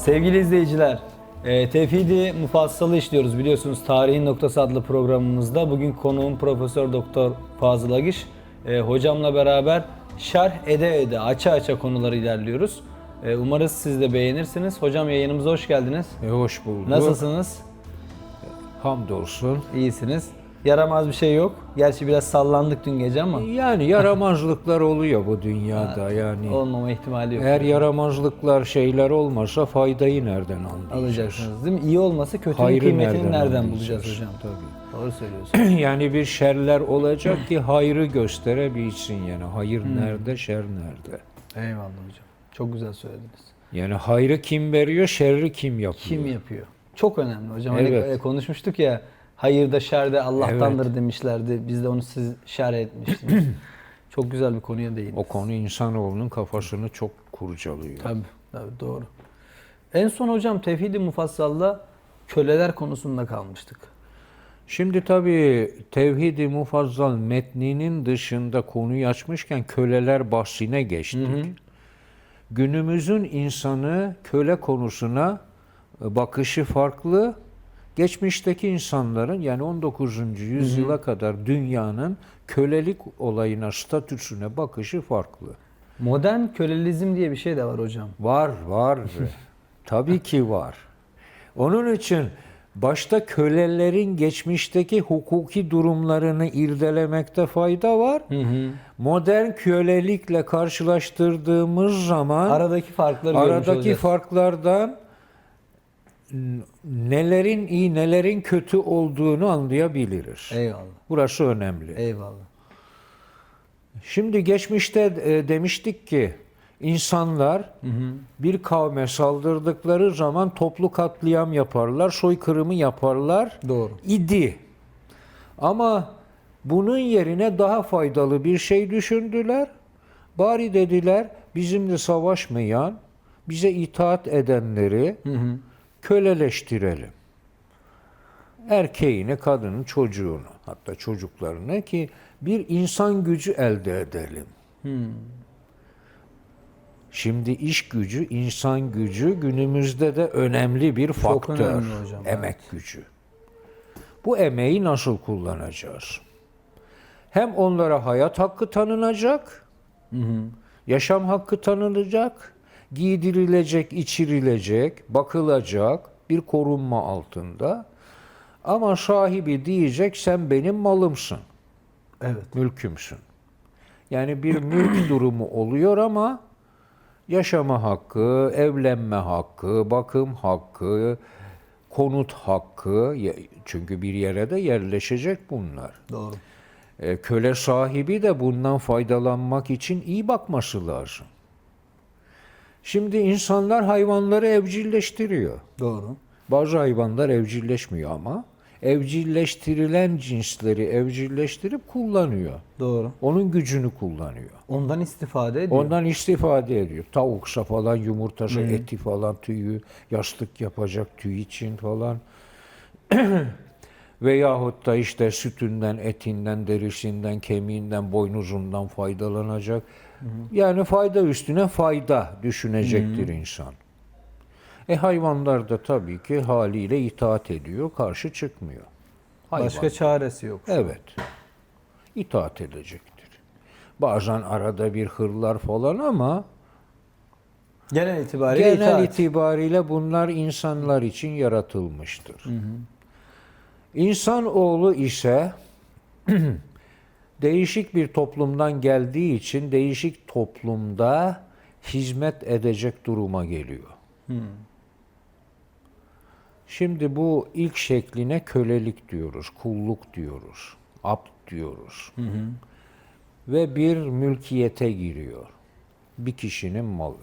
Sevgili izleyiciler, e, Tevhidi Mufassalı işliyoruz biliyorsunuz Tarihin Noktası adlı programımızda. Bugün konuğum Profesör Doktor Fazıl Agış. E, hocamla beraber şerh ede ede, aça aça konuları ilerliyoruz. E, umarız siz de beğenirsiniz. Hocam yayınımıza hoş geldiniz. E, hoş bulduk. Nasılsınız? Hamdolsun. İyisiniz. Yaramaz bir şey yok. Gerçi biraz sallandık dün gece ama Yani yaramazlıklar oluyor bu dünyada yani. olmama ihtimali yok. Eğer yaramazlıklar şeyler olmasa faydayı nereden anlayacağız? Alacaksınız değil mi? İyi olması kötünün Hayrı kıymetini nereden, nereden bulacağız anlayacağız? hocam? Tabii. Doğru söylüyorsun. yani bir şerler olacak ki hayrı gösterebilsin yani. Hayır Hmm. nerede, şer nerede? Eyvallah hocam. Çok güzel söylediniz. Yani hayrı kim veriyor, şerri kim yapıyor? Kim yapıyor? Çok önemli hocam. Hani Evet. e, konuşmuştuk ya hayırda şerde Allah'tandır demişlerdi. Biz de onu siz şerh etmiştiniz. Çok güzel bir konuya değindiniz. O konu insanoğlunun kafasını çok kurcalıyor. Tabii, tabii doğru. En son hocam Tevhid-i Mufassal'da köleler konusunda kalmıştık. Şimdi tabii Tevhid-i Mufazzal metninin dışında konuyu açmışken köleler bahsine geçtik. Günümüzün insanı köle konusuna bakışı farklı. Geçmişteki insanların yani 19. yüzyıla kadar dünyanın kölelik olayına, statüsüne bakışı farklı. Modern kölelizm diye bir şey de var hocam. Var, var. Tabii ki var. Onun için başta kölelerin geçmişteki hukuki durumlarını irdelemekte fayda var. Modern kölelikle karşılaştırdığımız zaman Aradaki farkları aradaki farklardan nelerin iyi, nelerin kötü olduğunu anlayabiliriz. Eyvallah. Burası önemli. Eyvallah. Şimdi geçmişte e, demiştik ki insanlar bir kavme saldırdıkları zaman toplu katliam yaparlar, soykırımı yaparlar Doğru. idi. Ama bunun yerine daha faydalı bir şey düşündüler. Bari dediler bizimle savaşmayan, bize itaat edenleri köleleştirelim. Erkeğini, kadının, çocuğunu, hatta çocuklarını ki bir insan gücü elde edelim. Şimdi iş gücü, insan gücü günümüzde de önemli bir faktör. önemli hocam, Emek gücü. Bu emeği nasıl kullanacağız? Hem onlara hayat hakkı tanınacak, yaşam hakkı tanınacak, giydirilecek, içirilecek, bakılacak bir korunma altında. Ama sahibi diyecek sen benim malımsın, Evet. mülkümsün. Yani bir mülk durumu oluyor ama yaşama hakkı, evlenme hakkı, bakım hakkı, konut hakkı çünkü bir yere de yerleşecek bunlar. Doğru. E, köle sahibi de bundan faydalanmak için iyi bakması lazım. Şimdi insanlar hayvanları evcilleştiriyor. Doğru. Bazı hayvanlar evcilleşmiyor ama evcilleştirilen cinsleri evcilleştirip kullanıyor. Doğru. Onun gücünü kullanıyor. Ondan istifade ediyor. Ondan istifade ediyor. Tavuksa falan yumurtası, eti falan tüyü, yastık yapacak tüy için falan. Veyahut da işte sütünden, etinden, derisinden, kemiğinden, boynuzundan faydalanacak. Yani fayda üstüne fayda düşünecektir insan. E hayvanlar da tabii ki haliyle itaat ediyor, karşı çıkmıyor. Hayvan. Başka çaresi yok. Evet. İtaat edecektir. Bazen arada bir hırlar falan ama Genel itibariyle genel itaat. itibariyle bunlar insanlar için yaratılmıştır. İnsanoğlu ise değişik bir toplumdan geldiği için değişik toplumda hizmet edecek duruma geliyor. Şimdi bu ilk şekline kölelik diyoruz, kulluk diyoruz, abd diyoruz. Ve bir mülkiyete giriyor. Bir kişinin malı.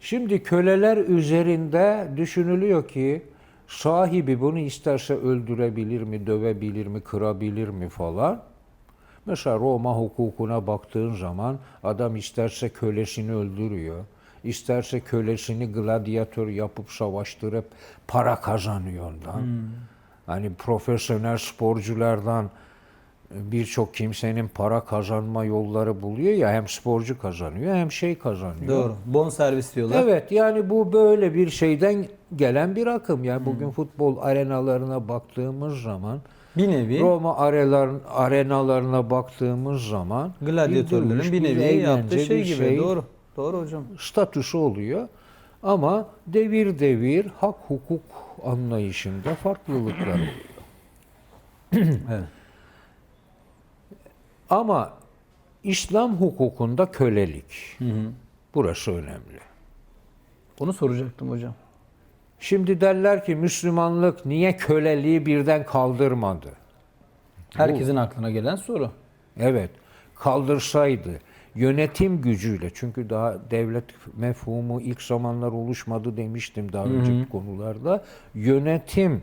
Şimdi köleler üzerinde düşünülüyor ki sahibi bunu isterse öldürebilir mi, dövebilir mi, kırabilir mi falan. Mesela Roma hukukuna baktığın zaman adam isterse kölesini öldürüyor, isterse kölesini gladyatör yapıp savaştırıp para kazanıyor ondan. Hani profesyonel sporculardan birçok kimsenin para kazanma yolları buluyor ya hem sporcu kazanıyor hem şey kazanıyor. Doğru. Bon servis diyorlar. Evet yani bu böyle bir şeyden gelen bir akım. Yani bugün futbol arenalarına baktığımız zaman Bir nevi Roma arenalar, arenalarına baktığımız zaman gladyatörlerin bir nevi yaptığı şey gibi. Doğru. Doğru hocam. statüsü oluyor. Ama devir devir hak hukuk anlayışında farklılıklar oluyor. Evet. Ama İslam hukukunda kölelik. Burası önemli. Onu soracaktım hocam. Şimdi derler ki Müslümanlık niye köleliği birden kaldırmadı? Herkesin aklına gelen soru. Evet, kaldırsaydı yönetim gücüyle çünkü daha devlet mefhumu ilk zamanlar oluşmadı demiştim daha önceki konularda. Yönetim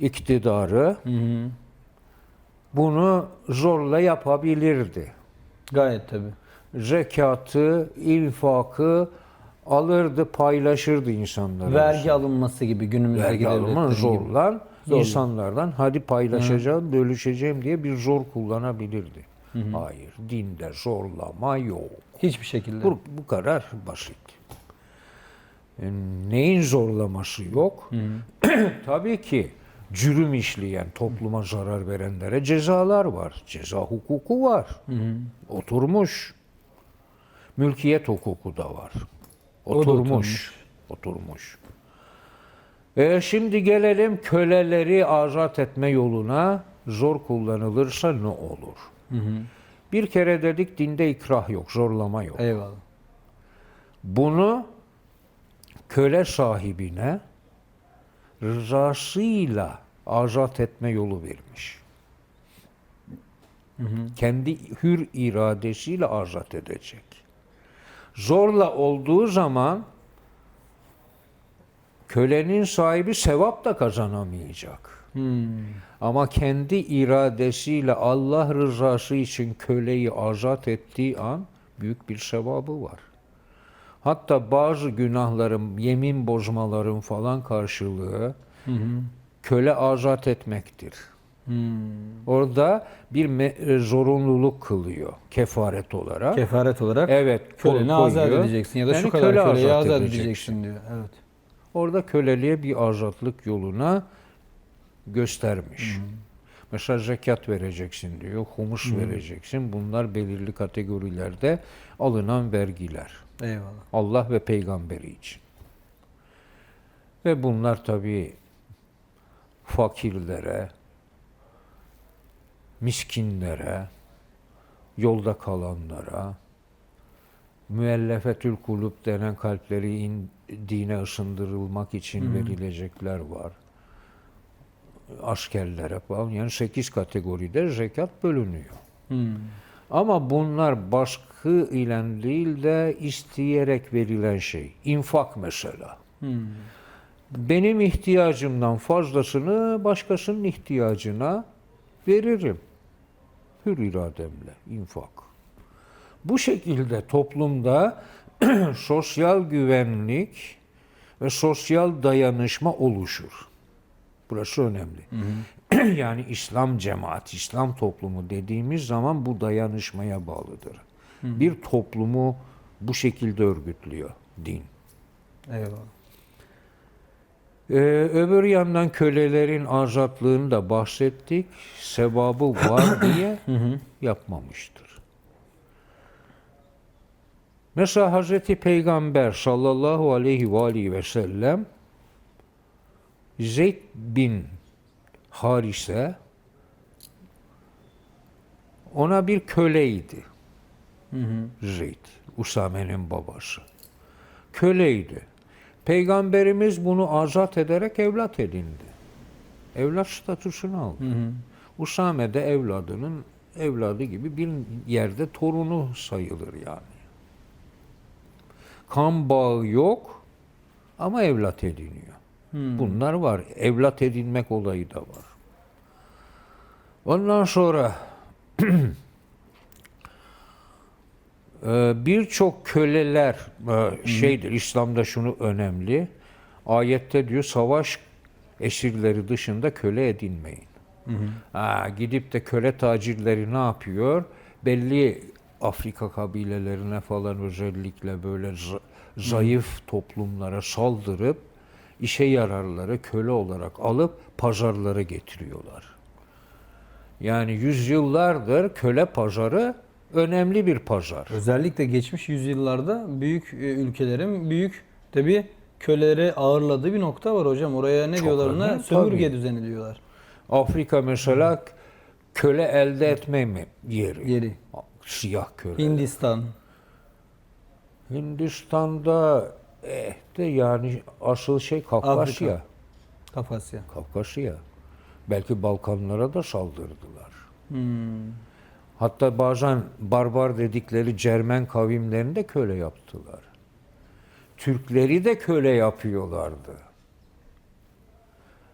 iktidarı bunu zorla yapabilirdi. Gayet tabii. Zekatı, infakı alırdı, paylaşırdı insanlara. Vergi alınması gibi günümüzdeki vergi gibi. zorlan Zorla. insanlardan hadi paylaşacağım, bölüşeceğim diye bir zor kullanabilirdi. Hayır, dinde zorlama yok. Hiçbir şekilde. Bu, bu kadar basit. E, neyin zorlaması yok? Tabii ki cürüm işleyen, topluma zarar verenlere cezalar var. Ceza hukuku var. Oturmuş. Mülkiyet hukuku da var. Oturmuş. Oturmuş. E şimdi gelelim köleleri azat etme yoluna zor kullanılırsa ne olur? Bir kere dedik dinde ikrah yok, zorlama yok. Eyvallah. Bunu köle sahibine rızasıyla azat etme yolu vermiş. Kendi hür iradesiyle azat edecek. Zorla olduğu zaman kölenin sahibi sevap da kazanamayacak. Ama kendi iradesiyle Allah rızası için köleyi azat ettiği an büyük bir sevabı var. Hatta bazı günahların, yemin bozmaların falan karşılığı köle azat etmektir. Orada bir e, zorunluluk kılıyor kefaret olarak. Kefaret olarak evet, köleni azat edeceksin ya da Yani şu kadar köle köleyi azat azat edeceksin. edeceksin diyor. Evet. Orada köleliğe bir azatlık yoluna göstermiş. Mesela zekat vereceksin diyor, humus vereceksin. Bunlar belirli kategorilerde alınan vergiler. Eyvallah. Allah ve peygamberi için. Ve bunlar tabii fakirlere, miskinlere, yolda kalanlara, müellefetül kulüp denen kalpleri in, dine ısındırılmak için verilecekler var. Askerlere falan. Yani sekiz kategoride zekat bölünüyor. Ama bunlar baskı ile değil de isteyerek verilen şey. İnfak mesela. Benim ihtiyacımdan fazlasını başkasının ihtiyacına veririm. Hür irademle infak. Bu şekilde toplumda sosyal güvenlik ve sosyal dayanışma oluşur. Burası önemli. yani İslam cemaati, İslam toplumu dediğimiz zaman bu dayanışmaya bağlıdır. Bir toplumu bu şekilde örgütlüyor din. Eyvallah. Ee, öbür yandan kölelerin azatlığını da bahsettik. Sevabı var diye yapmamıştır. Mesela Hazreti Peygamber sallallahu aleyhi ve aleyhi ve sellem Zeyd bin Harise ona bir köleydi. Zeyd, Usame'nin babası. Köleydi. Peygamberimiz bunu azat ederek evlat edindi. Evlat statüsünü aldı. Usame de evladının evladı gibi bir yerde torunu sayılır yani. Kan bağı yok ama evlat ediniyor. Bunlar var. Evlat edinmek olayı da var. Ondan sonra birçok köleler e, şeydir İslam'da şunu önemli. Ayette diyor savaş esirleri dışında köle edinmeyin. Ha, gidip de köle tacirleri ne yapıyor? Belli Afrika kabilelerine falan özellikle böyle za- zayıf toplumlara saldırıp işe yararları köle olarak alıp pazarlara getiriyorlar. Yani yüzyıllardır köle pazarı önemli bir pazar. Özellikle geçmiş yüzyıllarda büyük e, ülkelerin büyük tabi köleleri ağırladığı bir nokta var hocam. Oraya ne Çok diyorlar ona? önemli, Sömürge tabii. düzeni diyorlar. Afrika mesela köle elde etme mi yeri? Yeri. Siyah köle. Hindistan. Hindistan'da eh de yani asıl şey Kafkasya. Afrika. Kafasya. Kafkasya. Belki Balkanlara da saldırdılar. Hmm. Hatta bazen barbar dedikleri Cermen kavimlerini de köle yaptılar. Türkleri de köle yapıyorlardı.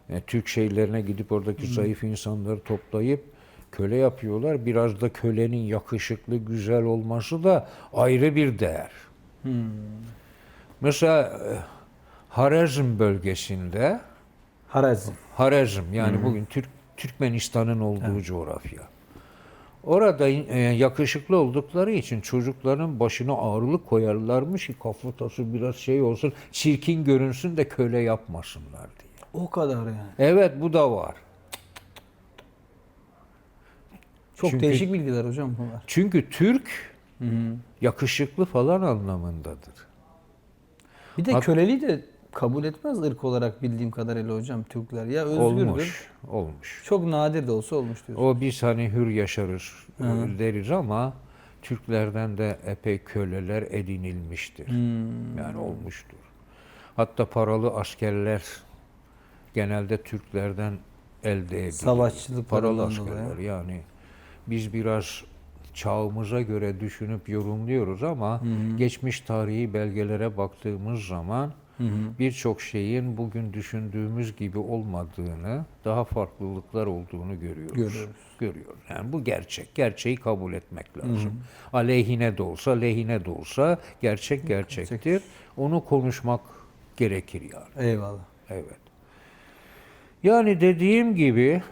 Yani Türk şeylerine gidip oradaki zayıf insanları toplayıp köle yapıyorlar. Biraz da kölenin yakışıklı, güzel olması da ayrı bir değer. Mesela e, Harezm bölgesinde Harazm. Harezm yani bugün Türk Türkmenistan'ın olduğu coğrafya. Orada e, yakışıklı oldukları için çocukların başına ağırlık koyarlarmış ki kafatası biraz şey olsun, çirkin görünsün de köle yapmasınlar diye. O kadar yani. Evet bu da var. Çok Çünkü- değişik bilgiler hocam bunlar. Çünkü Türk yakışıklı falan anlamındadır. Bir de Hat- köleliği de kabul etmez ırk olarak bildiğim kadarıyla hocam Türkler. Ya özgürdür. Olmuş, olmuş. Çok nadir de olsa olmuş diyorsun. O biz hani hür yaşarız deriz ama Türklerden de epey köleler edinilmiştir. Yani olmuştur. Hatta paralı askerler genelde Türklerden elde edilir. Savaşçılıklarından Paralı dolayı. askerler yani. Biz biraz çağımıza göre düşünüp yorumluyoruz ama geçmiş tarihi belgelere baktığımız zaman birçok şeyin bugün düşündüğümüz gibi olmadığını, daha farklılıklar olduğunu görüyoruz. Görüyoruz. Görüyoruz. Yani bu gerçek. Gerçeği kabul etmek lazım. Aleyhine de olsa, lehine de olsa gerçek gerçektir. Onu konuşmak gerekir yani. Eyvallah. Evet. Yani dediğim gibi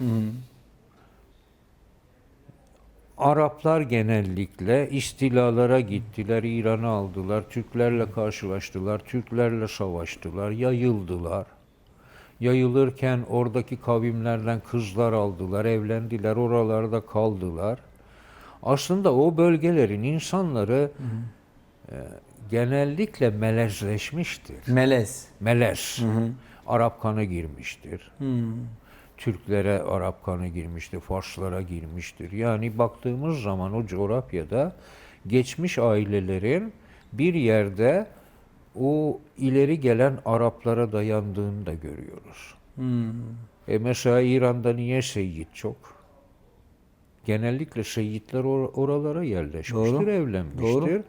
Araplar genellikle istilalara gittiler, İran'ı aldılar, Türklerle karşılaştılar, Türklerle savaştılar, yayıldılar. Yayılırken oradaki kavimlerden kızlar aldılar, evlendiler, oralarda kaldılar. Aslında o bölgelerin insanları e, genellikle melezleşmiştir. Melez. Melez. Arap kanı girmiştir. Hmm. Türklere Arap kanı girmiştir, Farslara girmiştir. Yani baktığımız zaman o coğrafyada geçmiş ailelerin bir yerde o ileri gelen Araplara dayandığını da görüyoruz. Hmm. E mesela İran'da niye Seyyid çok? Genellikle Seyyidler or- oralara yerleşmiştir, Doğru. evlenmiştir. Doğru.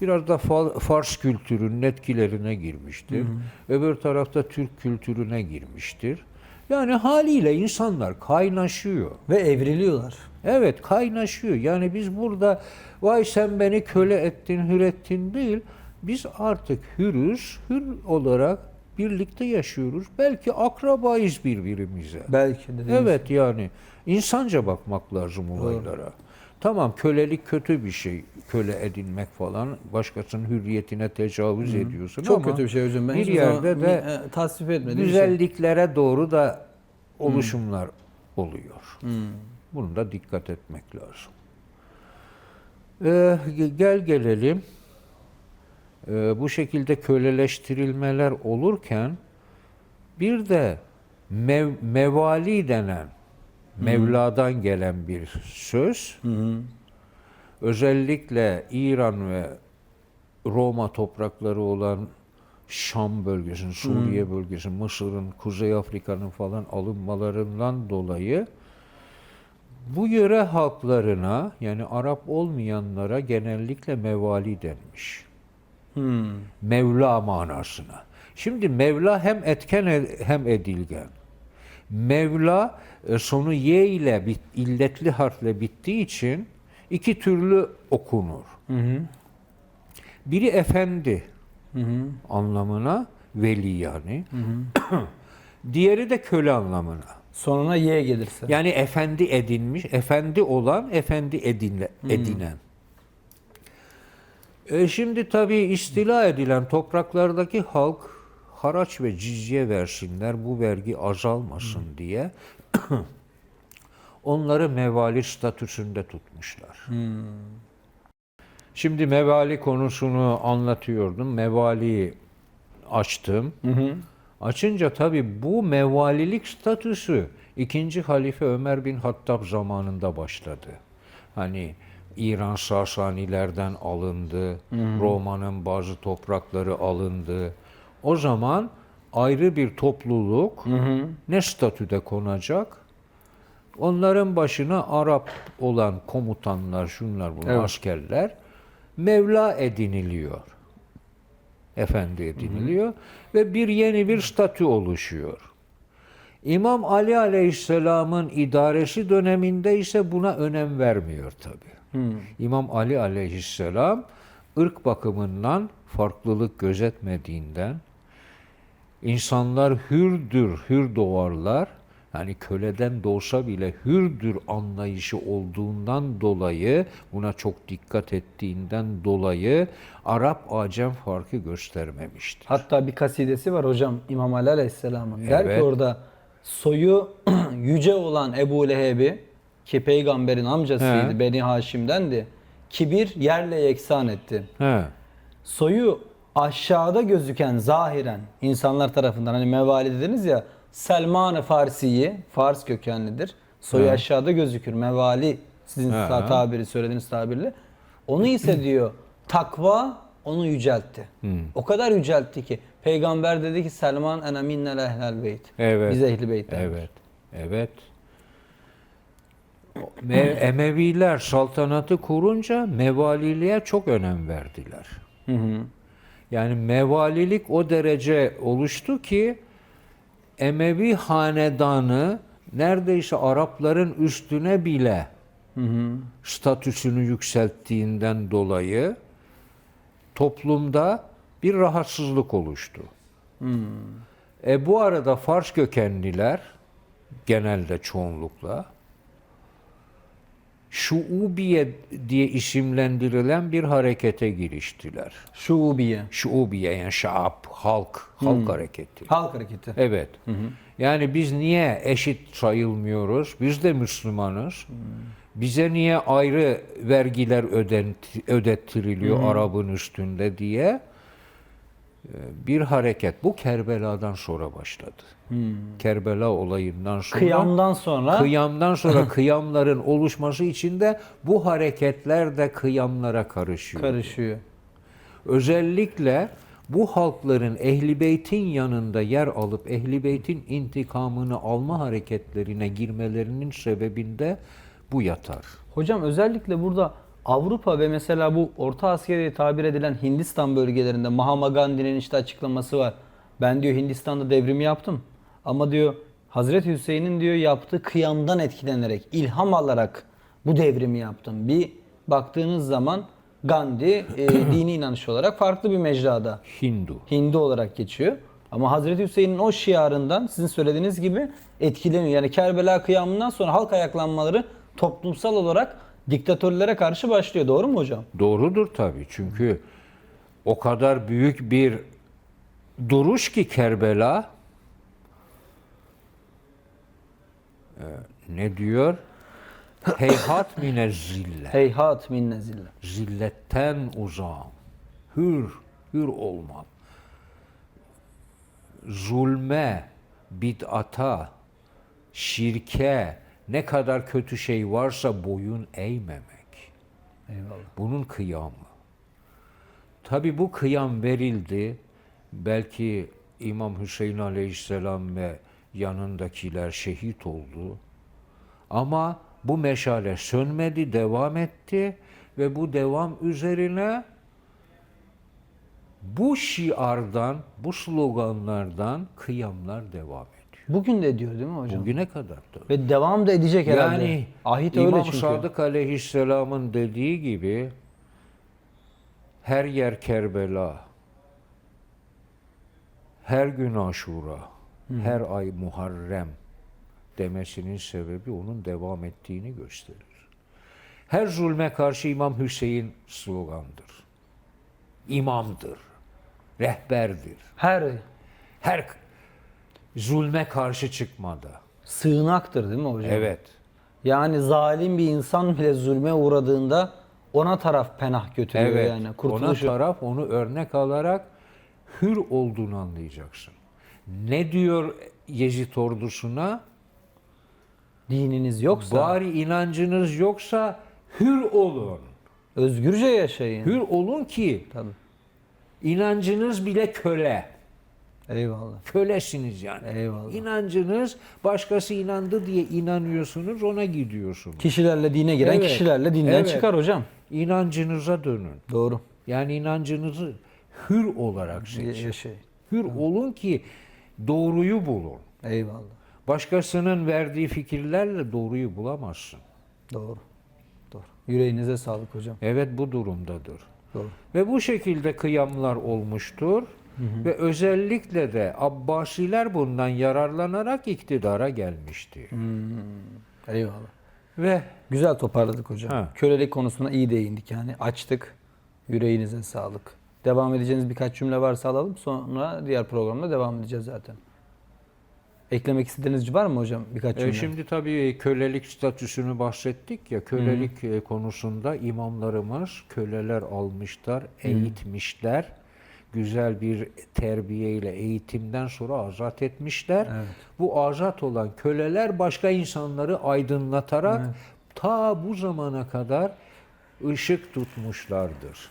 Biraz da Fa- Fars kültürünün etkilerine girmiştir. Öbür tarafta Türk kültürüne girmiştir. Yani haliyle insanlar kaynaşıyor. Ve evriliyorlar. Evet kaynaşıyor. Yani biz burada vay sen beni köle ettin, hür ettin değil. Biz artık hürüz, hür olarak birlikte yaşıyoruz. Belki akrabayız birbirimize. Belki de. Evet yani insanca bakmak lazım olaylara. Tamam kölelik kötü bir şey. Köle edinmek falan. Başkasının hürriyetine tecavüz ediyorsun Çok ama kötü bir şey hocam. Ben bir yerde de mi- e, tasvip etmediğim bir şey. güzelliklere doğru da oluşumlar oluyor. Hmm. Bunu da dikkat etmek lazım. Ee, ge- gel gelelim. Ee, bu şekilde köleleştirilmeler olurken bir de mev- mevali denen Mevla'dan gelen bir söz Hı hı. özellikle İran ve Roma toprakları olan Şam bölgesi, Suriye bölgesi, Mısır'ın, Kuzey Afrika'nın falan alınmalarından dolayı bu yöre halklarına yani Arap olmayanlara genellikle mevali denmiş. Hmm. Mevla manasına. Şimdi Mevla hem etken ed- hem edilgen. Mevla e, sonu y ile bit, illetli harfle bittiği için iki türlü okunur. Hı hı. Biri efendi Hı hı. anlamına veli yani. Diğeri de köle anlamına. Sonuna Y gelirse. Yani efendi edinmiş, efendi olan, efendi edinle, edinen. E şimdi tabii istila edilen topraklardaki halk haraç ve cizye versinler, bu vergi azalmasın diye onları mevali statüsünde tutmuşlar. Şimdi mevali konusunu anlatıyordum. Mevali açtım. Açınca tabii bu mevalilik statüsü ikinci halife Ömer bin Hattab zamanında başladı. Hani İran Sasanilerden alındı, Roma'nın bazı toprakları alındı. O zaman ayrı bir topluluk ne statüde konacak? Onların başına Arap olan komutanlar, şunlar bunlar, Evet. askerler Mevla ediniliyor. Efendi ediniliyor ve bir yeni bir statü oluşuyor. İmam Ali Aleyhisselam'ın idaresi döneminde ise buna önem vermiyor tabi. İmam Ali Aleyhisselam ırk bakımından farklılık gözetmediğinden insanlar hürdür, hür doğarlar. Yani köleden doğsa bile hürdür anlayışı olduğundan dolayı, buna çok dikkat ettiğinden dolayı Arap Acem farkı göstermemiştir. Hatta bir kasidesi var hocam İmam Ali Aleyhisselam'ın. Der Evet. ki orada soyu yüce olan Ebu Leheb'i ki peygamberin amcasıydı He. Beni Haşim'dendi. Kibir yerle yeksan etti. He. Soyu aşağıda gözüken zahiren insanlar tarafından hani mevali dediniz ya Selman-ı Farsi'yi Fars kökenlidir. Soyu aşağıda gözükür. Mevali sizin He. ta- tabiri söylediğiniz tabirle. Onu ise diyor takva onu yüceltti. O kadar yüceltti ki peygamber dedi ki Selman ene minnel ehlel beyt. Evet. Biz ehli beytten. Evet. Evet. Me- Emeviler saltanatı kurunca mevaliliğe çok önem verdiler. Yani mevalilik o derece oluştu ki Emevi hanedanı neredeyse Arapların üstüne bile statüsünü yükselttiğinden dolayı toplumda bir rahatsızlık oluştu. E bu arada Fars kökenliler genelde çoğunlukla Şuubiye diye isimlendirilen bir harekete giriştiler. Şubiye. Şuubiye yani şaap, halk, halk hareketi. Halk hareketi. Evet. Yani biz niye eşit sayılmıyoruz? Biz de Müslümanız. Bize niye ayrı vergiler ödent- ödettiriliyor Arap'ın üstünde diye bir hareket. Bu Kerbela'dan sonra başladı. Kerbela olayından sonra Kıyamdan sonra kıyamdan sonra kıyamların oluşması için de bu hareketler de kıyamlara karışıyor. karışıyor. Özellikle bu halkların Ehli Beyt'in yanında yer alıp Ehli Beyt'in intikamını alma hareketlerine girmelerinin sebebinde bu yatar. Hocam özellikle burada Avrupa ve mesela bu Orta Asya diye tabir edilen Hindistan bölgelerinde Mahatma Gandhi'nin işte açıklaması var. Ben diyor Hindistan'da devrimi yaptım. Ama diyor Hazreti Hüseyin'in diyor yaptığı kıyamdan etkilenerek, ilham alarak bu devrimi yaptım. Bir baktığınız zaman Gandhi e, dini inanış olarak farklı bir mecrada. Hindu. Hindu olarak geçiyor. Ama Hazreti Hüseyin'in o şiarından sizin söylediğiniz gibi etkileniyor. Yani Kerbela kıyamından sonra halk ayaklanmaları toplumsal olarak diktatörlere karşı başlıyor. Doğru mu hocam? Doğrudur tabii. Çünkü o kadar büyük bir duruş ki Kerbela Ee, ne diyor? Heyhat mine zille. Heyhat min nezille. Zilletten uzağım. Hür, hür olmam. Zulme, bid'ata, şirke, ne kadar kötü şey varsa boyun eğmemek. Eyvallah. Bunun kıyamı. Tabi bu kıyam verildi. Belki İmam Hüseyin Aleyhisselam ve yanındakiler şehit oldu. Ama bu meşale sönmedi, devam etti ve bu devam üzerine bu şiardan, bu sloganlardan kıyamlar devam ediyor. Bugün de diyor değil mi hocam? Bugüne kadar da. Ve devam da edecek herhalde. Yani Ahit İmam öyle çünkü. Sadık Aleyhisselam'ın dediği gibi her yer Kerbela, her gün Aşura, her ay Muharrem demesinin sebebi onun devam ettiğini gösterir. Her zulme karşı İmam Hüseyin slogandır. İmamdır. Rehberdir. Her Her zulme karşı çıkmada. sığınaktır değil mi hocam? Evet. Yani zalim bir insan bile zulme uğradığında ona taraf penah götürüyor Evet. yani. Ona Kurtuluşu. taraf onu örnek alarak hür olduğunu anlayacaksın. Ne diyor Yezid ordusuna? Dininiz yoksa Bari inancınız yoksa hür olun. özgürce yaşayın. Hür olun ki Tabii. inancınız bile köle. Eyvallah. Kölesiniz yani. Eyvallah. İnancınız başkası inandı diye inanıyorsunuz ona gidiyorsunuz. Kişilerle dine giren Evet. kişilerle dinden Evet. çıkar hocam. İnancınıza dönün. Doğru. Yani inancınızı hür olarak seçin. Yaşayın. Hür olun ki doğruyu bulun. Eyvallah. Başkasının verdiği fikirlerle doğruyu bulamazsın. Doğru. Doğru. Yüreğinize sağlık hocam. Evet bu durumdadır. Doğru. Ve bu şekilde kıyamlar olmuştur. Ve özellikle de Abbasiler bundan yararlanarak iktidara gelmişti. Eyvallah. Ve Güzel toparladık hocam. Ha. Kölelik konusuna iyi değindik yani açtık. Yüreğinize sağlık. Devam edeceğiniz birkaç cümle varsa alalım. Sonra diğer programda devam edeceğiz zaten. Eklemek istediğiniz var mı hocam birkaç e, cümle? şimdi tabii kölelik statüsünü bahsettik ya. Kölelik e, konusunda imamlarımız köleler almışlar, eğitmişler. Güzel bir terbiyeyle eğitimden sonra azat etmişler. Evet. Bu azat olan köleler başka insanları aydınlatarak ta bu zamana kadar ışık tutmuşlardır.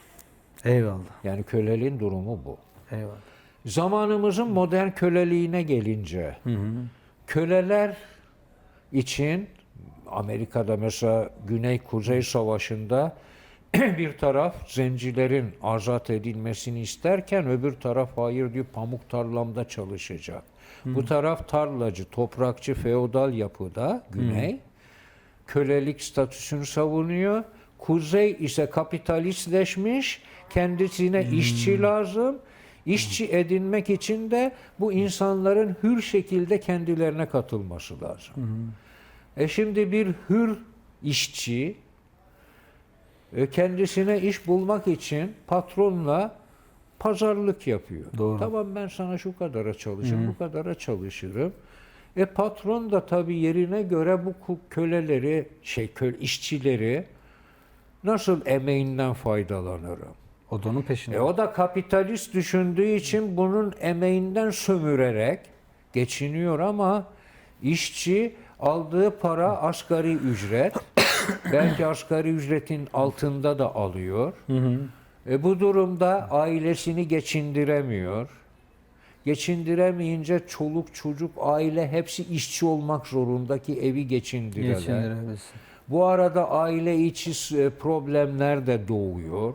Eyvallah. Yani köleliğin durumu bu. Eyvallah. Zamanımızın modern köleliğine gelince köleler için Amerika'da mesela Güney-Kuzey Savaşı'nda bir taraf zencilerin azat edilmesini isterken öbür taraf hayır diyor pamuk tarlamda çalışacak. Bu taraf tarlacı, toprakçı, feodal yapıda Güney kölelik statüsünü savunuyor. Kuzey ise kapitalistleşmiş, kendisine işçi lazım. İşçi edinmek için de bu insanların hür şekilde kendilerine katılması lazım. E şimdi bir hür işçi kendisine iş bulmak için patronla pazarlık yapıyor. Doğru. Tamam ben sana şu kadara çalışırım, bu kadara çalışırım. E patron da tabii yerine göre bu köleleri, şey köl işçileri nasıl emeğinden faydalanırım? O da onun peşinde. E o da kapitalist düşündüğü için bunun emeğinden sömürerek geçiniyor ama işçi aldığı para asgari ücret, belki asgari ücretin altında da alıyor. E bu durumda ailesini geçindiremiyor. Geçindiremeyince çoluk çocuk aile hepsi işçi olmak zorunda ki evi geçindireler. Bu arada aile içi e, problemler de doğuyor.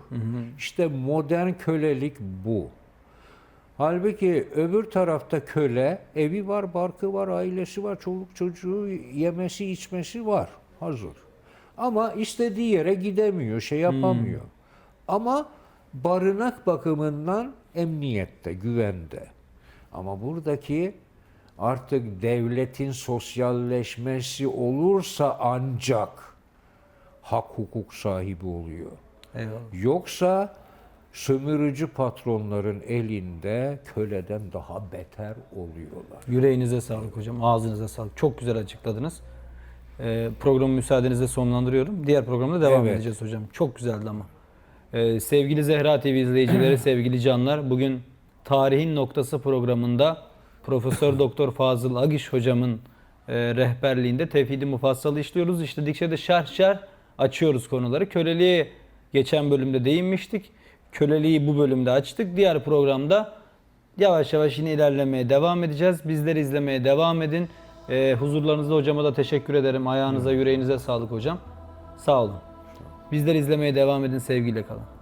İşte modern kölelik bu. Halbuki öbür tarafta köle evi var, barkı var, ailesi var, çoluk çocuğu yemesi içmesi var. Hazır. Ama istediği yere gidemiyor, şey yapamıyor. Ama barınak bakımından emniyette, güvende. Ama buradaki artık devletin sosyalleşmesi olursa ancak hak hukuk sahibi oluyor. Eyvallah. Yoksa sömürücü patronların elinde köleden daha beter oluyorlar. Yüreğinize sağlık hocam. Ağzınıza sağlık. Çok güzel açıkladınız. Ee, programı müsaadenizle sonlandırıyorum. Diğer programda devam Evet. edeceğiz hocam. Çok güzeldi ama. Ee, sevgili Zehra TV izleyicileri, sevgili canlar, bugün Tarihin Noktası programında Profesör Doktor Fazıl Agiş hocamın e, rehberliğinde tevhidi mufassalı işliyoruz. İşledikçe de şerh şerh açıyoruz konuları. Köleliğe geçen bölümde değinmiştik. Köleliği bu bölümde açtık. Diğer programda yavaş yavaş yine ilerlemeye devam edeceğiz. Bizleri izlemeye devam edin. Ee, huzurlarınızda hocama da teşekkür ederim. Ayağınıza, yüreğinize sağlık hocam. Sağ olun. Bizleri izlemeye devam edin. Sevgiyle kalın.